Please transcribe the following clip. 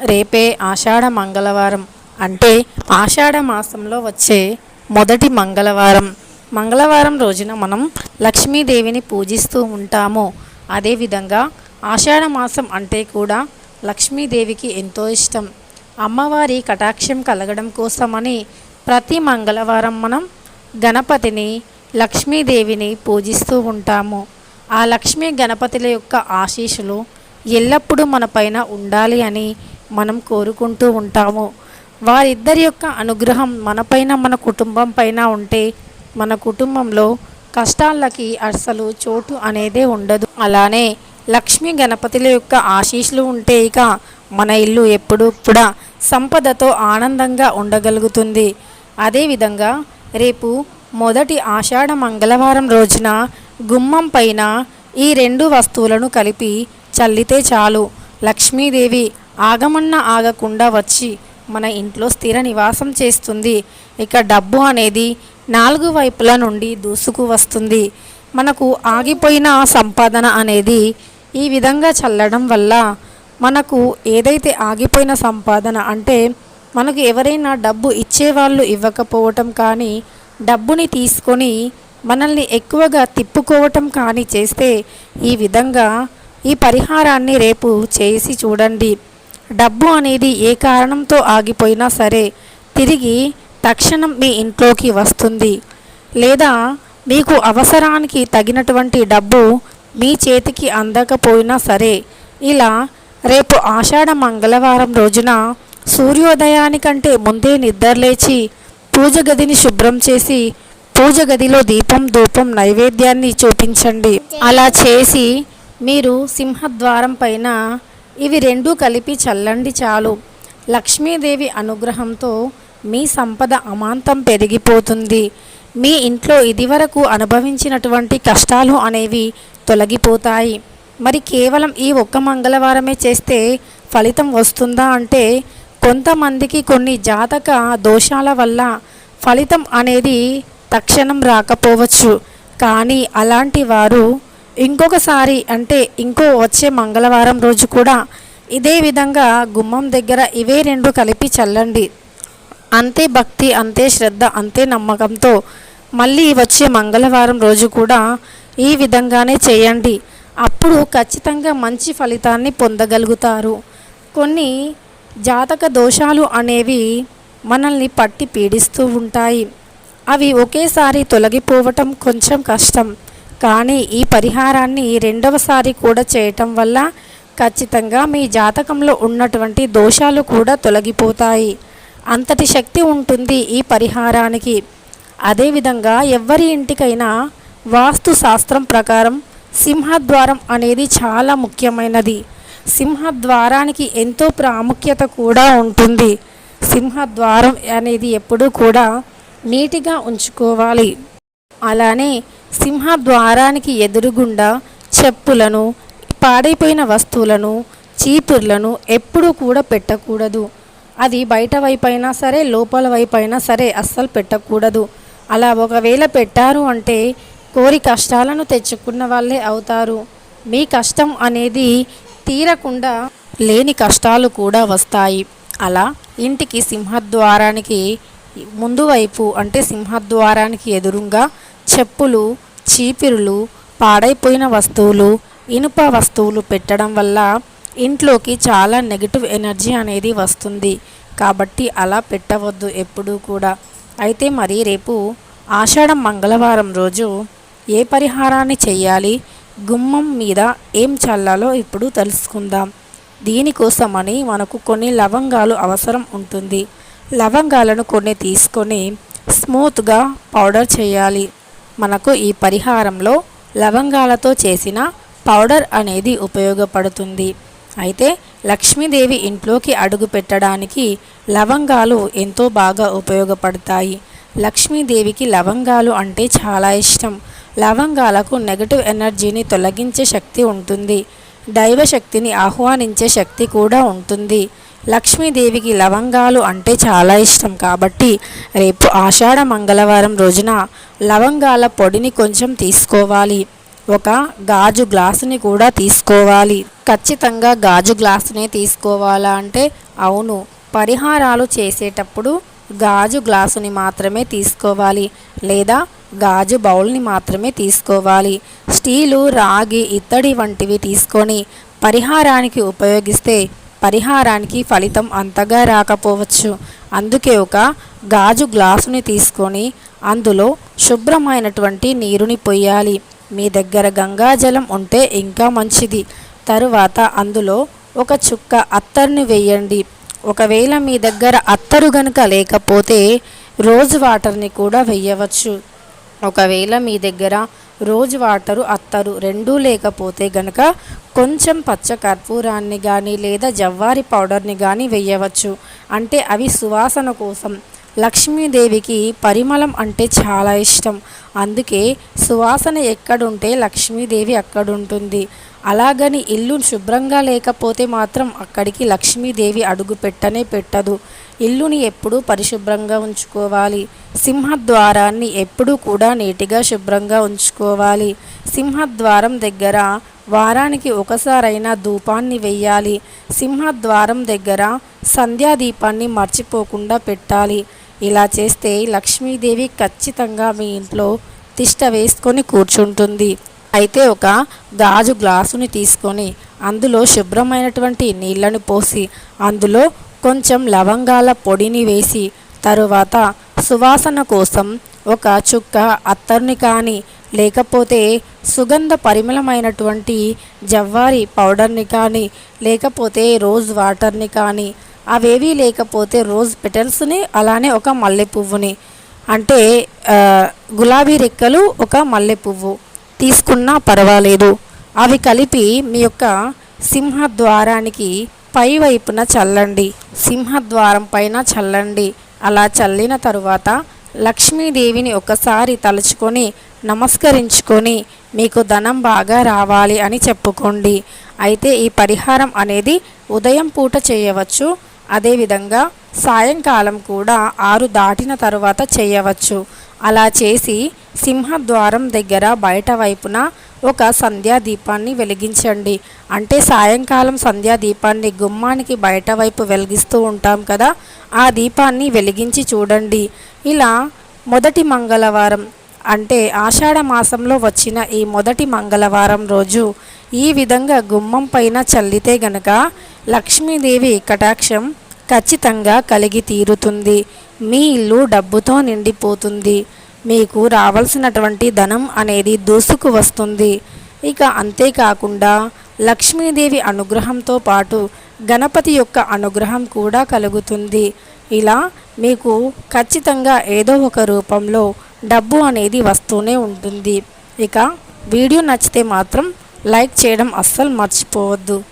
రేపే ఆషాఢ మంగళవారం అంటే ఆషాఢ మాసంలో వచ్చే మొదటి మంగళవారం. మంగళవారం రోజున మనం లక్ష్మీదేవిని పూజిస్తూ ఉంటాము. అదేవిధంగా ఆషాఢ మాసం అంటే కూడా లక్ష్మీదేవికి ఎంతో ఇష్టం. అమ్మవారి కటాక్షం కలగడం కోసమని ప్రతి మంగళవారం మనం గణపతిని లక్ష్మీదేవిని పూజిస్తూ ఉంటాము. ఆ లక్ష్మీ గణపతుల యొక్క ఆశీస్సులు ఎల్లప్పుడూ మన పైన ఉండాలి అని మనం కోరుకుంటూ ఉంటాము. వారిద్దరి యొక్క అనుగ్రహం మనపైన మన కుటుంబం పైన ఉంటే మన కుటుంబంలో కష్టాలకి అసలు చోటు అనేదే ఉండదు. అలానే లక్ష్మీ గణపతుల యొక్క ఆశీస్సులు ఉంటే ఇక మన ఇల్లు ఎప్పుడూ కూడా సంపదతో ఆనందంగా ఉండగలుగుతుంది. అదేవిధంగా రేపు మొదటి ఆషాఢ మంగళవారం రోజున గుమ్మం పైన ఈ రెండు వస్తువులను కలిపి చల్లితే చాలు. లక్ష్మీదేవి ఆగమన్న ఆగకుండా వచ్చి మన ఇంట్లో స్థిర నివాసం చేస్తుంది. ఇక డబ్బు అనేది నాలుగు వైపుల నుండి దూసుకు వస్తుంది. మనకు ఆగిపోయిన సంపాదన అనేది ఈ విధంగా చల్లడం వల్ల మనకు ఏదైతే ఆగిపోయిన సంపాదన అంటే మనకు ఎవరైనా డబ్బు ఇచ్చేవాళ్ళు ఇవ్వకపోవటం కానీ డబ్బుని తీసుకొని మనల్ని ఎక్కువగా తిప్పుకోవటం కానీ చేస్తే ఈ విధంగా ఈ పరిహారాన్ని రేపు చేసి చూడండి. డబ్బు అనేది ఏ కారణంతో ఆగిపోయినా సరే తిరిగి తక్షణం మీ ఇంట్లోకి వస్తుంది. లేదా మీకు అవసరానికి తగినటువంటి డబ్బు మీ చేతికి అందకపోయినా సరే ఇలా రేపు ఆషాఢ మంగళవారం రోజున సూర్యోదయానికంటే ముందే నిద్రలేచి పూజ గదిని శుభ్రం చేసి పూజ గదిలో దీపం ధూపం నైవేద్యాన్ని చూపించండి. అలా చేసి మీరు సింహద్వారం పైన ఇవి రెండూ కలిపి చల్లండి చాలు. లక్ష్మీదేవి అనుగ్రహంతో మీ సంపద అమాంతం పెరిగిపోతుంది. మీ ఇంట్లో ఇదివరకు అనుభవించినటువంటి కష్టాలు అనేవి తొలగిపోతాయి. మరి కేవలం ఈ ఒక్క మంగళవారమే చేస్తే ఫలితం వస్తుందా అంటే కొంతమందికి కొన్ని జాతక దోషాల వల్ల ఫలితం అనేది తక్షణం రాకపోవచ్చు. కానీ అలాంటి వారు ఇంకొకసారి అంటే ఇంకో వచ్చే మంగళవారం రోజు కూడా ఇదే విధంగా గుమ్మం దగ్గర ఇవే రెండు కలిపి చల్లండి. అంతే భక్తి అంతే శ్రద్ధ అంతే నమ్మకంతో మళ్ళీ వచ్చే మంగళవారం రోజు కూడా ఈ విధంగానే చేయండి. అప్పుడు ఖచ్చితంగా మంచి ఫలితాన్ని పొందగలుగుతారు. కొన్ని జాతక దోషాలు అనేవి మనల్ని పట్టి పీడిస్తూ ఉంటాయి. అవి ఒకేసారి తొలగిపోవటం కొంచెం కష్టం. కానీ ఈ పరిహారాన్ని రెండవసారి కూడా చేయటం వల్ల ఖచ్చితంగా మీ జాతకంలో ఉన్నటువంటి దోషాలు కూడా తొలగిపోతాయి. అంతటి శక్తి ఉంటుంది ఈ పరిహారానికి. అదేవిధంగా ఎవరి ఇంటికైనా వాస్తు శాస్త్రం ప్రకారం సింహద్వారం అనేది చాలా ముఖ్యమైనది. సింహద్వారానికి ఎంతో ప్రాముఖ్యత కూడా ఉంటుంది. సింహద్వారం అనేది ఎప్పుడూ కూడా నీటిగా ఉంచుకోవాలి. అలానే సింహద్వారానికి ఎదురుగుండా చెప్పులను పాడైపోయిన వస్తువులను చీపుర్లను ఎప్పుడూ కూడా పెట్టకూడదు. అది బయట వైపు అయినా సరే లోపల వైపు అయినా సరే అస్సలు పెట్టకూడదు. అలా ఒకవేళ పెట్టారు అంటే కోరి కష్టాలను తెచ్చుకున్న వాళ్ళే అవుతారు. మీ కష్టం అనేది తీరకుండా లేని కష్టాలు కూడా వస్తాయి. అలా ఇంటికి సింహద్వారానికి ముందు వైపు అంటే సింహద్వారానికి ఎదురుగా చెప్పులు చీపిరులు పాడైపోయిన వస్తువులు ఇనుప వస్తువులు పెట్టడం వల్ల ఇంట్లోకి చాలా నెగిటివ్ ఎనర్జీ అనేది వస్తుంది. కాబట్టి అలా పెట్టవద్దు ఎప్పుడూ కూడా. అయితే మరి రేపు ఆషాఢం మంగళవారం రోజు ఏ పరిహారాన్ని చెయ్యాలి గుమ్మం మీద ఏం చల్లాలో ఇప్పుడు తెలుసుకుందాం. దీనికోసమని మనకు కొన్ని లవంగాలు అవసరం ఉంటుంది. లవంగాలను కొన్ని తీసుకొని స్మూత్గా పౌడర్ చేయాలి. మనకు ఈ పరిహారంలో లవంగాలతో చేసిన పౌడర్ అనేది ఉపయోగపడుతుంది. అయితే లక్ష్మీదేవి ఇంట్లోకి అడుగు పెట్టడానికి లవంగాలు ఎంతో బాగా ఉపయోగపడతాయి. లక్ష్మీదేవికి లవంగాలు అంటే చాలా ఇష్టం. లవంగాలకు నెగటివ్ ఎనర్జీని తొలగించే శక్తి ఉంటుంది. దైవశక్తిని ఆహ్వానించే శక్తి కూడా ఉంటుంది. లక్ష్మీదేవికి లవంగాలు అంటే చాలా ఇష్టం. కాబట్టి రేపు ఆషాఢ మంగళవారం రోజున లవంగాల పొడిని కొంచెం తీసుకోవాలి. ఒక గాజు గ్లాసుని కూడా తీసుకోవాలి. ఖచ్చితంగా గాజు గ్లాసునే తీసుకోవాలా అంటే అవును. పరిహారాలు చేసేటప్పుడు గాజు గ్లాసుని మాత్రమే తీసుకోవాలి. లేదా గాజు బౌల్ని మాత్రమే తీసుకోవాలి. స్టీలు రాగి ఇత్తడి వంటివి తీసుకొని పరిహారానికి ఉపయోగిస్తే పరిహారానికి ఫలితం అంతగా రాకపోవచ్చు. అందుకే ఒక గాజు గ్లాసుని తీసుకొని అందులో శుభ్రమైనటువంటి నీరుని పొయ్యాలి. మీ దగ్గర గంగాజలం ఉంటే ఇంకా మంచిది. తరువాత అందులో ఒక చుక్క అత్తర్ని వేయండి. ఒకవేళ మీ దగ్గర అత్తరు గనుక లేకపోతే రోజ్ వాటర్ని కూడా వేయవచ్చు. ఒకవేళ మీ దగ్గర రోజ్ వాటరు అత్తరు. రెండూ లేకపోతే గనక కొంచెం పచ్చ కర్పూరాన్ని కానీ లేదా జవ్వారి పౌడర్ని కానీ వేయవచ్చు. అంటే అవి సువాసన కోసం. లక్ష్మీదేవికి పరిమళం అంటే చాలా ఇష్టం. అందుకే సువాసన ఎక్కడుంటే లక్ష్మీదేవి అక్కడుంటుంది. అలాగని ఇల్లు శుభ్రంగా లేకపోతే మాత్రం అక్కడికి లక్ష్మీదేవి అడుగు పెట్టనే పెట్టదు. ఇల్లుని ఎప్పుడూ పరిశుభ్రంగా ఉంచుకోవాలి. సింహద్వారాన్ని ఎప్పుడూ కూడా నీటిగా శుభ్రంగా ఉంచుకోవాలి. సింహద్వారం దగ్గర వారానికి ఒకసారైనా ధూపాన్ని వెయ్యాలి. సింహద్వారం దగ్గర సంధ్యాదీపాన్ని మర్చిపోకుండా పెట్టాలి. ఇలా చేస్తే లక్ష్మీదేవి ఖచ్చితంగా మీ ఇంట్లో తిష్ట వేసుకొని కూర్చుంటుంది. అయితే ఒక గాజు గ్లాసుని తీసుకొని అందులో శుభ్రమైనటువంటి నీళ్ళని పోసి అందులో కొంచెం లవంగాల పొడిని వేసి తరువాత సువాసన కోసం ఒక చుక్క అత్తర్ని కానీ లేకపోతే సుగంధ పరిమళమైనటువంటి జవ్వారి పౌడర్ని కానీ లేకపోతే రోజ్ వాటర్ని కానీ అవేవీ లేకపోతే రోజ్ పెటల్స్ని అలానే ఒక మల్లె పువ్వుని అంటే గులాబీ రెక్కలు ఒక మల్లె పువ్వు తీసుకున్నా పర్వాలేదు. అవి కలిపి మీ యొక్క సింహద్వారానికి పై వైపున చల్లండి. సింహద్వారం పైన చల్లండి. అలా చల్లిన తరువాత లక్ష్మీదేవిని ఒకసారి తలుచుకొని నమస్కరించుకొని మీకు ధనం బాగా రావాలి అని చెప్పుకోండి. అయితే ఈ పరిహారం అనేది ఉదయం పూట చేయవచ్చు. అదేవిధంగా సాయంకాలం కూడా ఆరు దాటిన తరువాత చేయవచ్చు. అలా చేసి సింహద్వారం దగ్గర బయట వైపున ఒక సంధ్యా దీపాన్ని వెలిగించండి. అంటే సాయంకాలం సంధ్యా దీపాన్ని గుమ్మానికి బయట వైపు వెలిగిస్తూ ఉంటాం కదా ఆ దీపాన్ని వెలిగించి చూడండి. ఇలా మొదటి మంగళవారం అంటే ఆషాఢ మాసంలో వచ్చిన ఈ మొదటి మంగళవారం రోజు ఈ విధంగా గుమ్మం పైన చల్లితే గనక లక్ష్మీదేవి కటాక్షం ఖచ్చితంగా కలిగి తీరుతుంది. మీ ఇల్లు డబ్బుతో నిండిపోతుంది. మీకు రావాల్సినటువంటి ధనం అనేది దూసుకు వస్తుంది. ఇక అంతేకాకుండా లక్ష్మీదేవి అనుగ్రహంతో పాటు గణపతి యొక్క అనుగ్రహం కూడా కలుగుతుంది. ఇలా మీకు ఖచ్చితంగా ఏదో ఒక రూపంలో డబ్బు అనేది వస్తూనే ఉంటుంది. ఇక వీడియో నచ్చితే మాత్రం లైక్ చేయడం అస్సలు మర్చిపోవద్దు.